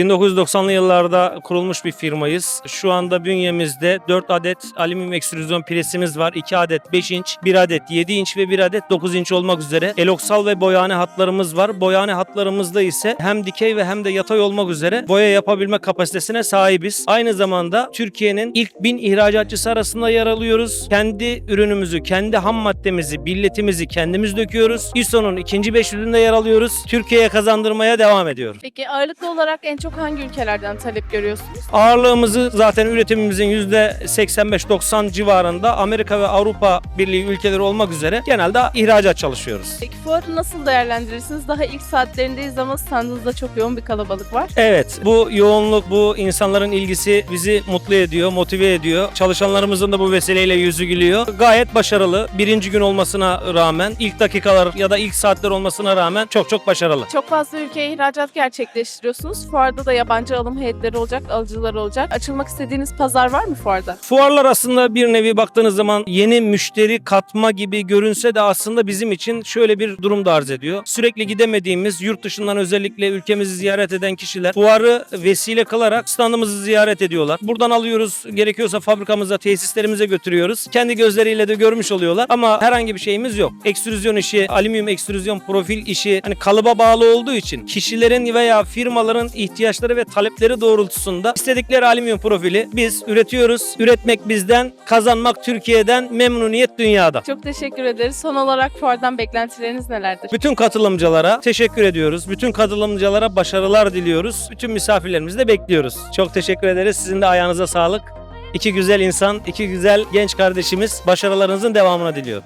1990'lı yıllarda kurulmuş bir firmayız. Şu anda bünyemizde 4 adet alüminyum ekstrüzyon presimiz var. 2 adet 5 inç, 1 adet 7 inç ve 1 adet 9 inç olmak üzere. Eloksal ve boyane hatlarımız var. Boyane hatlarımızda ise hem dikey ve hem de yatay olmak üzere boya yapabilme kapasitesine sahibiz. Aynı zamanda Türkiye'nin ilk 1000 ihracatçısı arasında yer alıyoruz. Kendi ürünümüzü, kendi ham maddemizi, billetimizi kendimiz döküyoruz. ISO'nun ikinci 500'ünde yer alıyoruz. Türkiye'ye kazandırmaya devam ediyor. Peki ağırlıklı olarak en çok hangi ülkelerden talep görüyorsunuz? Ağırlığımızı zaten üretimimizin %85-90 civarında Amerika ve Avrupa Birliği ülkeleri olmak üzere genelde ihracat çalışıyoruz. Peki fuarı nasıl değerlendirirsiniz? Daha ilk saatlerindeyiz ama standınızda çok yoğun bir kalabalık var. Evet, bu yoğunluk, bu insanların ilgisi bizi mutlu ediyor, motive ediyor. Çalışanlarımızın da bu vesileyle yüzü gülüyor. Gayet başarılı. Birinci gün olmasına rağmen, ilk dakikalar ya da ilk saatler olmasına rağmen çok çok başarılı. Çok fazla ülkeye ihracat gerçekleştiriyorsunuz. Fuarda da yabancı alım heyetleri olacak, alıcılar olacak. Açılmak istediğiniz pazar var mı fuarda? Fuarlar aslında bir nevi baktığınız zaman yeni müşteri katma gibi görünse de aslında bizim için şöyle bir durum da arz ediyor. Sürekli gidemediğimiz yurt dışından özellikle ülkemizi ziyaret eden kişiler fuarı vesile kılarak standımızı ziyaret ediyorlar. Buradan alıyoruz gerekiyorsa fabrikamıza, tesislerimize götürüyoruz. Kendi gözleriyle de görmüş oluyorlar ama herhangi bir şeyimiz yok. Ekstrüzyon işi, alüminyum ekstrüzyon profil işi hani kalıba bağlı olduğu için kişilerin veya firmaların ihtiyaçları ve talepleri doğrultusunda istedikleri alüminyum profili biz üretiyoruz. Üretmek bizden, kazanmak Türkiye'den, memnuniyet dünyada. Çok teşekkür ederiz. Son olarak fuardan beklentileriniz nelerdir? Bütün katılımcılara teşekkür ediyoruz. Bütün katılımcılara başarılar diliyoruz. Bütün misafirlerimizi de bekliyoruz. Çok teşekkür ederiz. Sizin de ayağınıza sağlık. İki güzel insan, iki güzel genç kardeşimiz başarılarınızın devamını diliyorum.